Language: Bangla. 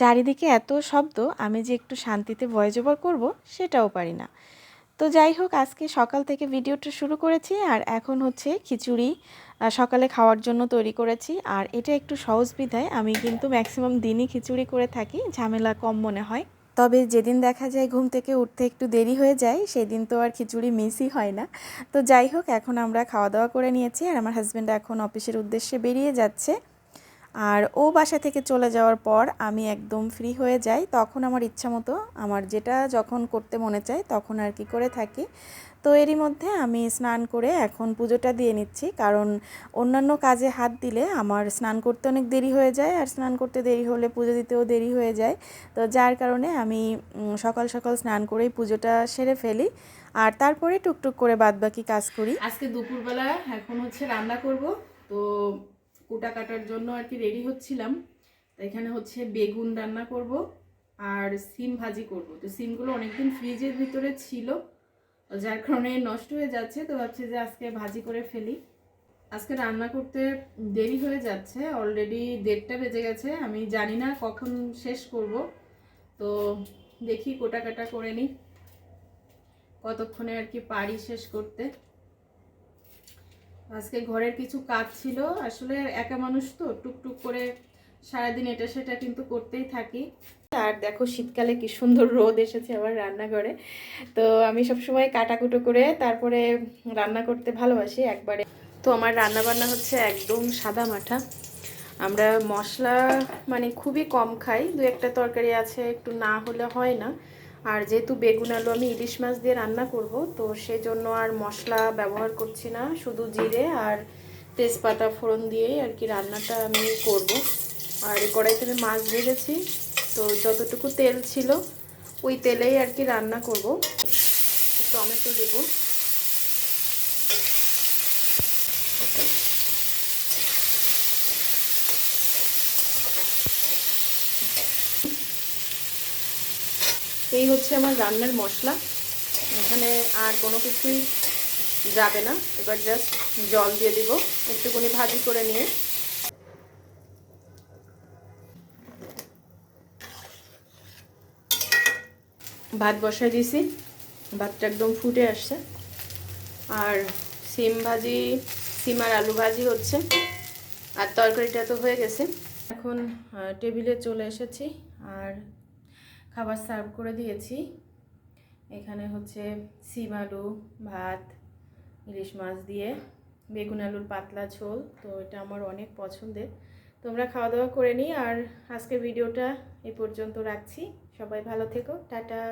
চারিদিকে এত শব্দ, আমি যে একটু শান্তিতে ভয়েস ওভার করব সেটাও পারি না। তো যাই হোক, আজকে সকাল থেকে ভিডিওটা শুরু করেছি আর এখন হচ্ছে খিচুড়ি সকালে খাওয়ার জন্য তৈরি করেছি। আর এটা একটু সহজ বিধায় আমি কিন্তু ম্যাক্সিমাম দিনই খিচুড়ি করে থাকি, ঝামেলা কম মনে হয়। তবে যেদিন দেখা যায় ঘুম থেকে উঠতে একটু দেরি হয়ে যায়, সেদিন তো আর খিচুড়ি মিসই হয় না। তো যাই হোক, এখন আমরা খাওয়া দাওয়া করে নিয়েছি আর আমার হাজব্যান্ড এখন অফিসের উদ্দেশ্যে বেরিয়ে যাচ্ছে। আর ও বাসা থেকে চলে যাওয়ার পর আমি একদম ফ্রি হয়ে যাই। তখন আমার ইচ্ছা মতো আমার যেটা যখন করতে মনে চায় তখন আর কি করে থাকি। তো এরই মধ্যে আমি স্নান করে এখন পুজোটা দিয়ে নিচ্ছি। কারণ অন্যান্য কাজে হাত দিলে আমার স্নান করতে অনেক দেরি হয়ে যায় আর স্নান করতে দেরি হলে পুজো দিতেও দেরি হয়ে যায়। তো যার কারণে আমি সকাল সকাল স্নান করেই পুজোটা সেরে ফেলি। আর তারপরে টুকটুক করে বাদবাকি কাজ করি। আজকে দুপুরবেলা এখন হচ্ছে রান্না করব। তো কুটা কাটার জন্য আর কি রেডি হচ্ছিলাম। তো এখানে হচ্ছে বেগুন রান্না করব আর সিম ভাজি করব। তো সিমগুলো অনেকদিন ফ্রিজের ভিতরে ছিল, যার কারণে নষ্ট হয়ে যাচ্ছে। তো ভাবছি যে আজকে ভাজি করে ফেলি। আজকে রান্না করতে দেরি হয়ে যাচ্ছে অলরেডি দেড়টা বেজে গেছে। আমি জানি না কখন শেষ করব। তো দেখি কোটা কাটা করে নিই। কতক্ষণে আর কি পারি শেষ করতে। আজকে ঘরের কিছু কাজ ছিল। আসলে একা মানুষ তো, টুকটুক করে সারাদিন এটা সেটা কিন্তু করতেই থাকি। আর দেখো শীতকালে কি সুন্দর রোদ এসেছে আবার রান্নাঘরে। তো আমি সবসময় কাটাকুটো করে তারপরে রান্না করতে ভালোবাসি একবারে। তো আমার রান্না বান্না হচ্ছে একদম সাদা মাঠা। আমরা মশলা মানে খুবই কম খাই, দু একটা তরকারি আছে, একটু না হলে হয় না। আর যেহেতু বেগুন আলু আমি ইলিশ মাছ দিয়ে রান্না করব, তো সেজন্য আর মশলা ব্যবহার করছি না, শুধু জিরে আর তেজপাতা ফোড়ন দিয়েই আর কি রান্নাটা আমি করব। আর এই কড়াইতে আমি মাছ ভেজেছি, তো যতটুকু তেল ছিল ওই তেলেই আর কি রান্না করব। টমেটো দেবো। এই হচ্ছে আমার রান্নার মশলা। এখানে আর কোনো কিছুই যাবে না। এবার জাস্ট জল দিয়ে দিব। একটুখানি ভাজি করে নিয়ে। ভাত বসাই দিয়েছি ভাতটা একদম ফুটে আসছে। আর সিম ভাজি, সিম আর আলু ভাজি হচ্ছে। আর তরকারিটা তো হয়ে গেছে। এখন টেবিলে চলে এসেছি। আর খাবার সার্ভ করে দিয়েছি। এখানে হচ্ছে সিম আলু, ভাত, ইলিশ মাছ দিয়ে বেগুন আলুর পাতলা ঝোল। তো এটা আমার অনেক পছন্দের। তোমরা খাওয়া দাওয়া করে নিই। আর আজকের ভিডিওটা এ পর্যন্ত রাখছি। সবাই ভালো থেকো। টাটা।